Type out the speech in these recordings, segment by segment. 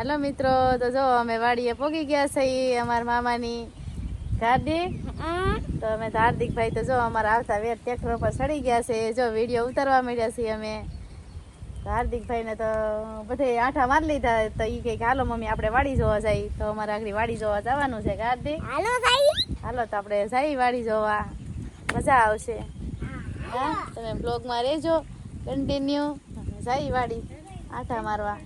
હાલો મિત્રો તો જો અમે વાડીએ પોગી ગયા છીએ અમારા મામાની ગાડી. તો અમે હાર્દિકભાઈ તો જો અમારા આવતા વેર ટ્રેક્ટર પર ચડી ગયા છે. જો વીડિયો ઉતારવા મળ્યા છીએ અમે. હાર્દિકભાઈને તો બધે આઠા મારી લીધા. તો એ કંઈક કે હાલો મમ્મી આપણે વાડી જોવા જાય. તો અમારે આગળ વાડી જોવા જવાનું છે હાર્દિક? હાલો હાલો તો આપણે જઈ વાડી જોવા. મજા આવશે. હા. તમે બ્લોગમાં રહેજો. કન્ટિન્યુ જઈ વાડી. આઠા મારવા.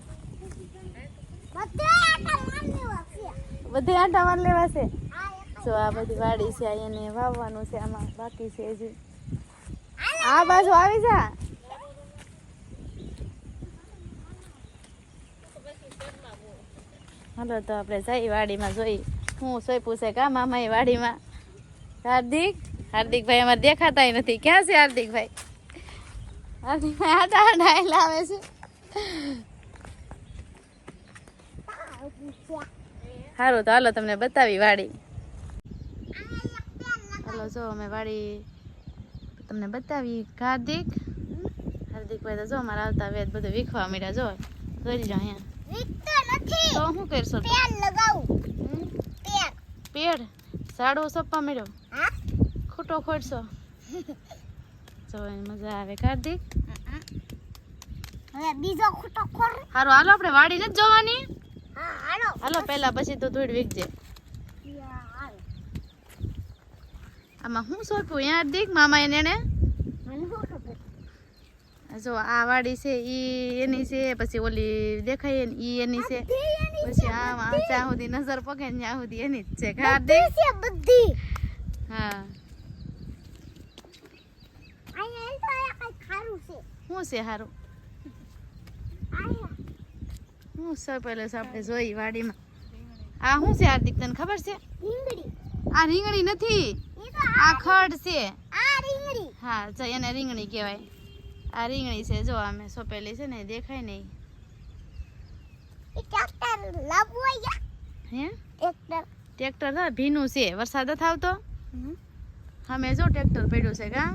બધે આટા માર લેવા છે. તો. આ બધી વાડી છે એને વાવવાનું છે આમાં બાકી છે હજી. આ બાજુ આવી જા. હાલો તો આપણે જઈ વાડીમાં જોઈ. હું સોય પૂછે કા મામા વાડીમાં? હાર્દિક? હાર્દિકભાઈ અમારે દેખાતા નથી. ક્યાં છે હાર્દિકભાઈ? હાર્દિકભાઈ આટા આટા લાવે છે. સારું તો હાલો તમને બતાવી વાડી. હાલો જો અમે વાડી તમને બતાવી હાર્દિક. હાર્દિકભાઈ તો જો અમારા આવતા વેદ બધું વીખવા મળ્યા જો. જોઈ લો અહીંયા. તો શું કરશો? પેડ? સાડો સપ્પા મળ્યો ખોટો ખોટશો? જો મજા આવે હાર્દિક? હવે બીજો ખૂટો ખોર સારું હાલો આપણે વાડી નથી જોવાની. હાલો હાલો પહેલા પછી તો ધૂળ વીકજે. આમાં હું સોંપ્યું યાર દીખ મામા એને જો આ વાડી છે ઈ એની છે પછી ઓલી દેખાય ને ઈ એની છે. પછી આ જ્યાં સુધી નજર પકે ને ત્યાં સુધી એની જ છે. હાર્દિક દે બધી હા. શું છે અહીંયા પેલો છે આપણે જોઈ વાડીમાં. આ શું છે હાર્દિક તને ખબર છે? આ રીંગણી નથી. આ ખડ છે. આ રીંગણી. હા જો એને રીંગણી કહેવાય. આ રીંગણી છે જો અમે સોંપેલી છે ને દેખાય નહીં. હે? ટ્રેક્ટર હા ભીનું છે. વરસાદ આવતો? અમે જો ટ્રેક્ટર પડ્યું છે કા?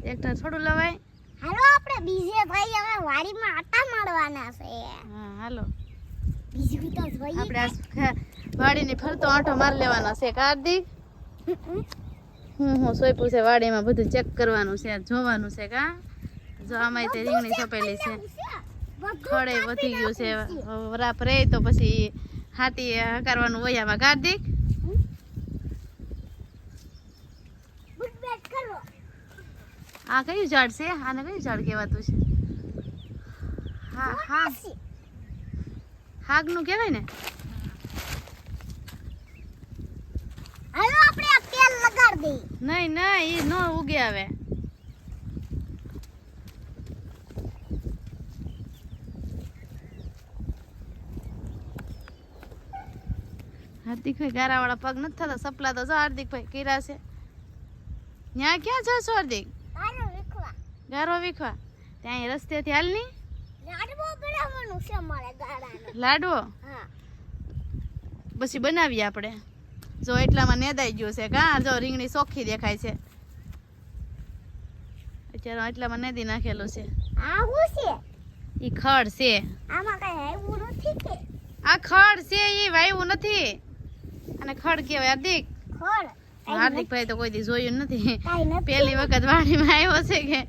ટ્રેક્ટર થોડું લવાય. હાલો આપણે બીજે ભાઈ હવે વાડીમાં આટા મારવાના છે. હા હાલો. બીજું તો જોઈએ આપણે વાડીની ફરતો આંટો મારી લેવાનો છે કાર્તિક? હું હું સોયપુર છે વાડીમાં બધું ચેક કરવાનું છે જોવાનું છે કા? જો આમાં તે રીંગણી છોપેલી છે. ખડે વધી ગયું છે વરાપ રહે તો પછી હાથી હકારવાનું હોય આમાં. કાર્તિક? આ કયું ઝાડ છે? આને કયું ઝાડ કહેવાતું છે? હા હા હાગનું કહેવાય ને? હાલો આપણે આ તેલ લગાડી દઈએ. નહીં નહીં એ ન ઉગે આવે. હાર્દિકભાઈ ગારાવાળા પગ નથી થતા. સપલા તો જો હાર્દિકભાઈ કર્યા છે. ત્યાં ક્યાં જશો હાર્દિક? ગારો વીખવા. ત્યાં રસ્તે હાલની? લાડવો બનાવવાનું છે મારે ગાળાનો લાડવો? હા. પછી બનાવીએ આપણે. જો એટલામાં નેદાઈ ગયો છે કા? જો રીંગણી ચોખ્ખી દેખાય છે. અત્યારે એટલામાં નેદી નાખેલું છે. આ શું છે? ઈ ખડ છે. આમાં કઈ આવ્યું નથી કે? આ ખડ છે ઈ વાયવું નથી. અને ખડ કહેવાય હાર્દિક. હાર્દિક ભાઈ તો કોઈ દી જોયું નથી. પહેલી વખત વાડીમાં આવ્યો છે કે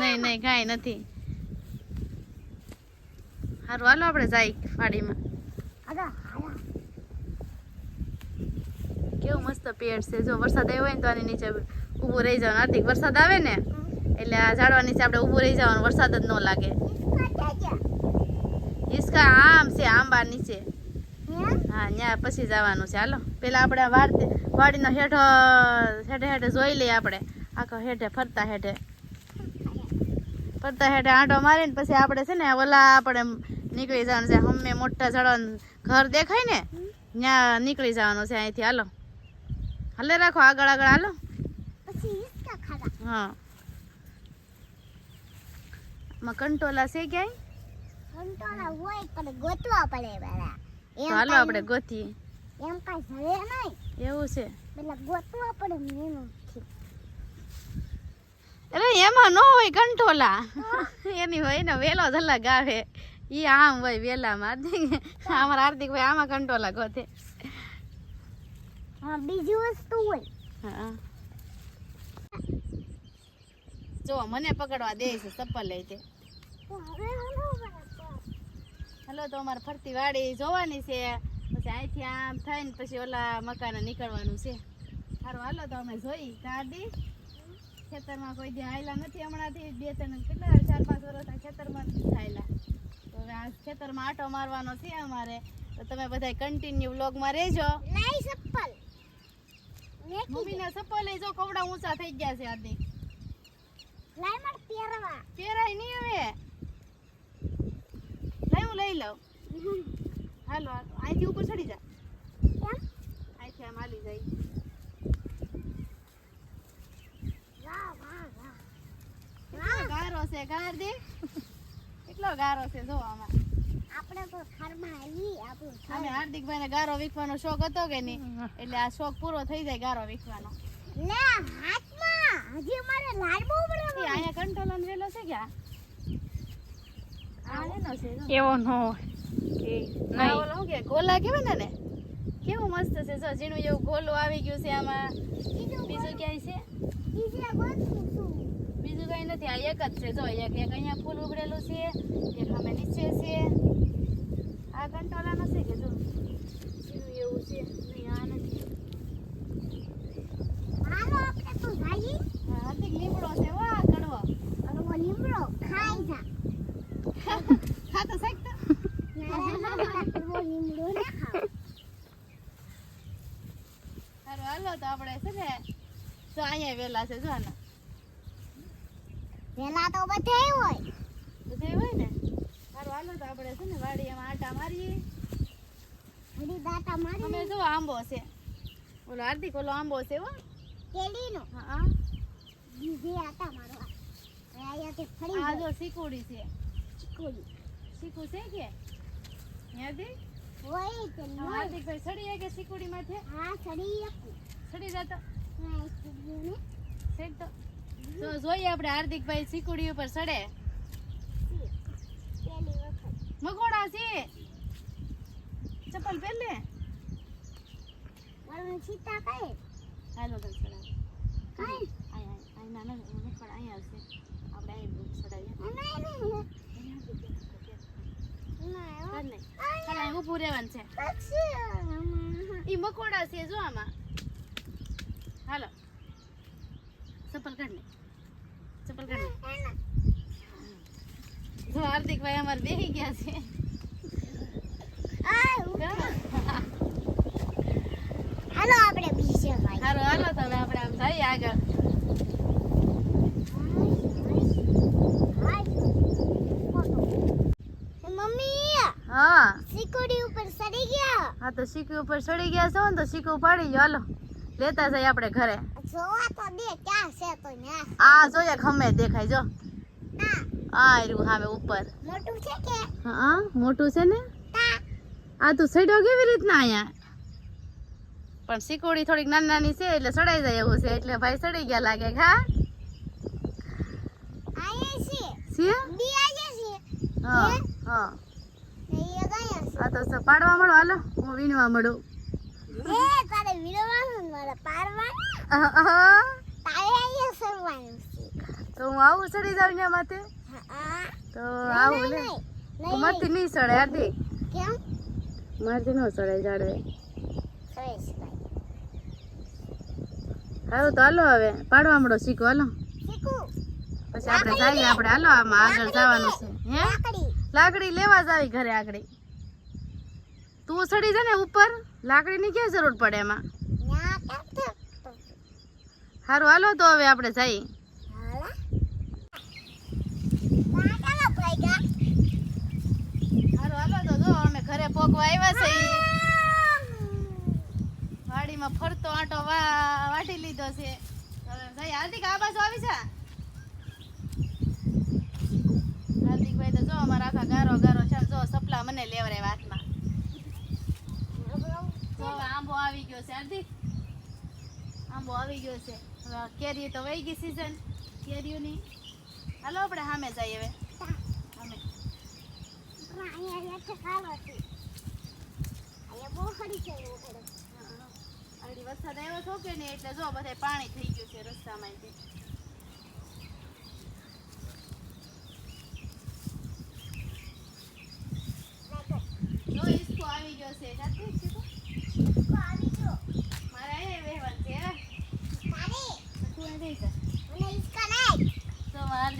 નહીં નહીં, કાંઈ નથી. સારું હાલો આપણે જાય ફાડીમાં કેવું મસ્ત પેડ છે. જો વરસાદ આવ્યો હોય ને તો આની નીચે ઊભું રહી જવાનું. આર્થિક વરસાદ આવે ને, એટલે આ ઝાડવા નીચે આપણે ઊભું રહી જવાનું. વરસાદ જ ન લાગે. હિસકા આમ છે આંબા નીચે. હા ત્યાં પછી જવાનું છે. હાલો, પેલા આપણે વાડ વાડીનો હેઠો હેઠે હેઠે જોઈ લઈએ આપણે. આખો હેઠે, ફરતા હેઠે. ફરતા હેઠે આંટો મારીને પછી આપણે છે ને ઓલા આપણે નીકળી જવાનું છે. હમે મોટા ઝાડવાનું ઘર દેખાય ને ત્યાં નીકળી જવાનું છે અહીંથી. હાલો. હાલે રાખો આગળ આગળ હાલો. પછી હા. કંટોલા છે ક્યાંય? કંટોળા હોય પણ ગોતવા પડે હાલો આપણે ગોતીએ. એમ કાઈ જડે નહીં. એવું છે. પેલા ગોતવા પડે એનું. અરે એમાં ન હોય કંટોલા. એની હોય ને વેલો જલ્લા આવે. ઈ આમ હોય વેલામાં. હાર્દિક અમારા હાર્દિકભાઈ આમાં કંટોલા ગોતે. હા બીજી વસ્તુ હોય. હા. જો મને પકડવા દે છે ચપ્પલ લઈ તે. હલો હલો તો અમારે ફરતી વાડી જોવાની છે. પછી અહીંથી આમ થઈને પછી ઓલા મકાને નીકળવાનું છે. સારું હાલો તો અમે જોઈ કાઢી ખેતરમાં કોઈ દી આયલા નથી હમણાંથી બે ત્રણ કેટલા ચાર પાંચ વર્ષ આ ખેતરમાં નથી આયલા. તો હવે આ ખેતરમાં આટો મારવાનો છે અમારે. તો તમે બધા કન્ટિન્યુ વ્લોગમાં રહેજો. મેકી દે. મમ્મીના લઈ જો કવડા ઊંચા થઈ ગયા છે આદિ લાઈ માર પહેરવા. પહેરાય નહીં હવે. લઈ હું લઈ લઉં. હાલો. અહીંથી ઉપર ચડી જા. અહીંથી આમ હાલી જાય વાહ વાહ વાહ કેટલો ગારો છે ગાર દે કેટલો ગારો છે જો આમાં. આપણે તો ઘરમાં આવી આપણું અમે હાર્દિકભાઈ ને ગારો વીખવાનો શોખ હતો કે નહીં? એટલે આ શોખ પૂરો થઈ જાય ગારો વીખવાનો. લે હાથમાં! હજી મારે લાડવો બનાવવાનો અહીંયા કંટ્રોલ વેલો છે કે આ? આ છે એવો ન હોય. એ આ નહીં. ઓલો શું કે ગોલા કેવાય ને ને કેવું મસ્ત છે જો ઝીણું એવું ગોલું આવી ગયું છે આમાં. બીજું ક્યાંય છે? બીજે કઈ નથી. આ એક જ છે. જો એક એક અહીંયા ફૂલ ઉગડેલું છે એક અમે નીચે છે. આ કંટોલા નથી કે જો? એવું છે. નહીં આ નથી. લીમડો છે વાહ કડવો. અને લીમડો? ખાઈ જા. હા તો? ના, ના, ના, ના સારું હાલો તો આપણે છે ને જો અહીંયા વેલા છે જો આના પેલા તો બધે હોય. બધે હોય ને? સારું હાલો તો આપણે છે ને વાડીમાં આટા મારીએ. ઘડી દાટા અમે મારી જો આંબો છે. ઓલો હાર્દિક ઓલો આંબો છે હો. કેડીનો હા. બીજે આટા મારવા. અહીંયાથી ફરી આ જો સિકુડી છે. સિકુડી સિકુ છે કે? ત્યાંથી હોય તે હાર્દિક ભાઈ સડી કે સિકુડી માથે હા ચડી એક સડી જતો. હા, સડી ને સેટ તો. તો જોઈએ આપણે હાર્દિકભાઈ સિકુડી ઉપર ચડે. મગોડા છે. ચપ્પલ પહેરલે મારું સીતા કઈ? હાલો તો સડા કઈ? અહીંયા અહીંયા ના ના આવશે. આપણે નહીં નહીં અહીંયા ના, ઊભું રહેવાનું છે. ઈ મકોડા છે જો આમાં. હાલો. ચપ્પલ કાઢ લે ચપ્પલ કાઢ જો જો હાર્દિકભાઈ અમારે બેસી ગયા છે હાલો આપણે બીજે ભાઈ હારો હાલો તમે આપણે આમ થઈ આગળ મમ્મી હા સિકોડી ઉપર સડી ગયા હા તો શીખી ઉપર સડી ગયા છો ને તો સીકું પાડી ગયો હાલો લેતા જઈએ આપણે ઘરે જોવા તો દે ક્યાં છે તો ન્યા? આ જોઈએ ખમે દેખાય જો. આ રહ્યું હવે ઉપર. મોટું છે કે? હા મોટું છે ને? આ તું સડ્યો કેવી રીતના અહીંયા? પણ સિકોડી થોડીક નાની નાની છે એટલે સડાઈ જાય એવું છે એટલે ભાઈ સડી ગયા લાગે હા આ તો પાડવા મળો હાલો હું વીણવા મળું. એ તો હું આવું ચડી જાઉં ત્યાં માથે તો આવું લે મારથી નહીં સડે હાર્દિક. કેમ? મારથી ન સડે જાડવે. હારું તો હાલો હવે. પાડવા મળો શીખો હાલો. પછી આપણે જઈએ આપણે હાલો આમાં આગળ જવાનું છે. હે? લાકડી. લેવા જ આવી ઘરે આગળ. તું ચડી જા ને ઉપર. લાકડીની ક્યાં જરૂર પડે એમાં? સારું હાલો તો હવે આપણે જઈએ. ઘરે પોગવા આવ્યા છે. વાડીમાં ફરતો આંટો વાટી લીધો છે. હવે હાર્દિક, આ આવી છે હાર્દિકભાઈ તો જો, અમારા આખા ગારો ગારો છે. જો, સપલા મને લેવરે હાથમાં આંબો આવી ગયો છે, હાર્દિક. આંબો આવી ગયો છે. હવે કેરી તો વહી ગઈ સિઝન કેરીઓની. હાલો આપણે સામે જઈએ હવે. સામે વરસાદ આવ્યો છો કે નહીં એટલે જો બધા પાણી થઈ ગયું છે રસ્તામાં તે. જો ઈસકો આવી ગયો છે જાતે જ છે તો? તો આવી ગયો. મારે અહીંયા વહેવાનું છે હે? તારે તું અહીં જઈ જા. મને ઈસકા નહીં. તો મારા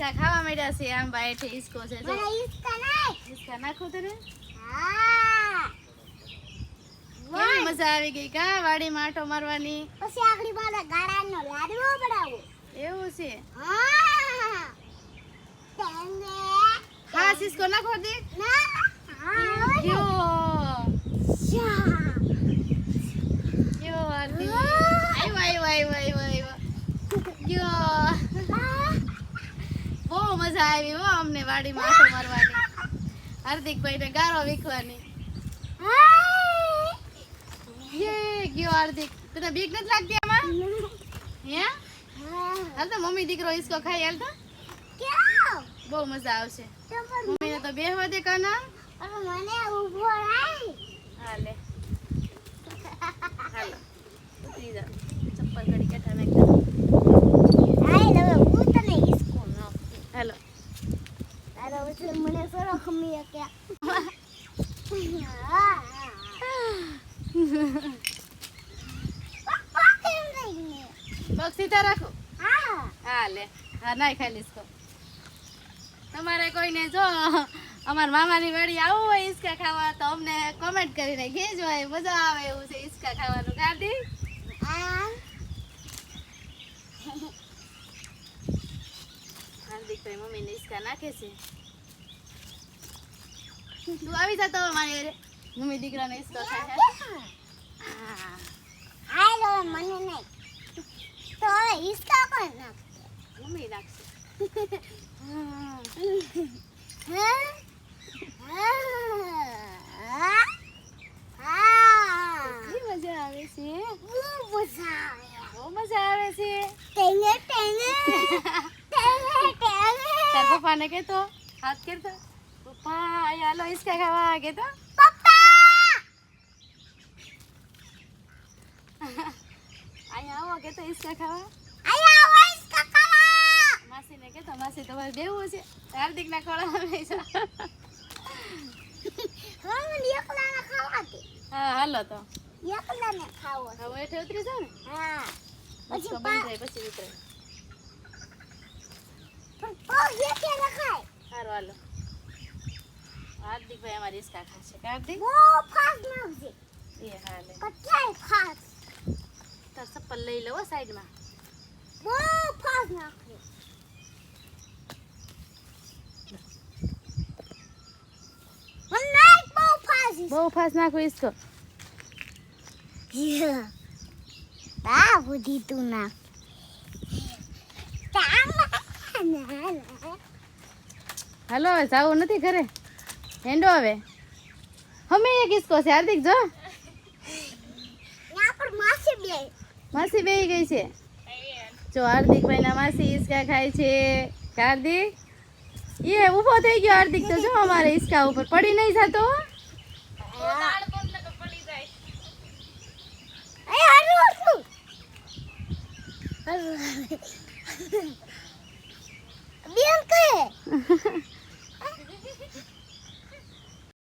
ઈસકા ખાવા માંડ્યા છે. આમ બાય છે ઈસકો છે. મને ઈસકા નહીં. ઈસકા નાખો તને હા. કેવી મજા આવી ગઈ કા? વાડી માટો મારવાની. પછી આગળી મારે ગાળાનો લાડવો બનાવો. એવું છે. હા. તેને હા ઈસકો નાખો દે. ના. હા. યો. યો આયો આયો આયો આવ્યો યો. આવી હો અમને વાડીમાં આંટો મારવાની હાર્દિકભાઈને ગારો વીખવાની. યે ગયો હાર્દિક તને બીક નથી લાગતી આમાં હે. હાલ તો મમ્મી દીકરો ઈસકો ખાઈ હાલ તો? બહુ મજા આવશે મમ્મીને તો બેહવા દે કાના મને ઊભો રાખ. હાલે હાલો ચપ્પલ ઘડી કેઠા નાખ હાય, હવે હું તને ઈસકો નાખું. હાલો તારો વચ્ચે મને સરો ખમી કે હા. પપ્પા કેમ નહીં ને? પગ સીધા રાખો. હા. હા લે. હા નાઈ ખાઈ લઈશ તમારે કોઈને જો અમારા મામાની વાડી આવું હોય ઈસકા ખાવા તો અમને કોમેન્ટ કરીને કહેજો એ મજા આવે એવું છે ઈસકા ખાવાનું. ગાડી દીકરી મમ્મી મમ્મીને ઈસકા નાખે છે. તું આવી જા તો મારી હારે. મમ્મી દીકરાને ઈસકો ખાય છે હા હાય, હવે મને નહીં. તો હવે ઈસકા પણ નાખ? મમ્મી નાખશે મજા આવે છે બહુ મજા આવે. બહુ મજા આવે છે ટેંગે ટેંગે. ટેંગે ટેંગે. તાર પપ્પાને કહેતો હાથ કરતો અહીંયા હાલો ઈસકા ખાવા કહેતો પપ્પા અહીંયા આવો ખાવા અહીંયા આવો ઈસકા ખાવા. માસીને કહેતો માસી તમારે બેવું છે હાર્દિક ના ખાવા દે. હા હાલો તો એકલાને ખાવો છે. હવે હેઠે ઉતરી જાવ ને હા. પછી બંધ થાય પછી ઉતરે પણ પગ હેઠે રખાય. સારું હાલો હાર્દિકભાઈ અમારી ઈસકા ખાશે હાર્દિક? બહુ ફાસ્ટ નાખજે. એ હાલે કચાય ફાસ્ટ. તાર ચપ્પલ લઈ લો સાઈડમાં. બહુ ફાસ્ટ નાખજે. બહુ ફાસ્ટ નાખો ઈસકો. તા બુદ્ધિ તું નાખ. ના હાલો જાવું નથી ઘરે? હેંડો હવે. હમે એક ઈસકો છે હાર્દિક જો. માસી બે માસી બેહી ગઈ છે. જો હાર્દિકભાઈ ના માસી ઈસકા ખાય છે. હાર્દિક? એ ઊભો થઈ ગયો હાર્દિક તો જો અમારે ઈસકા ઉપર. પડી નહીં જતો બેન કહે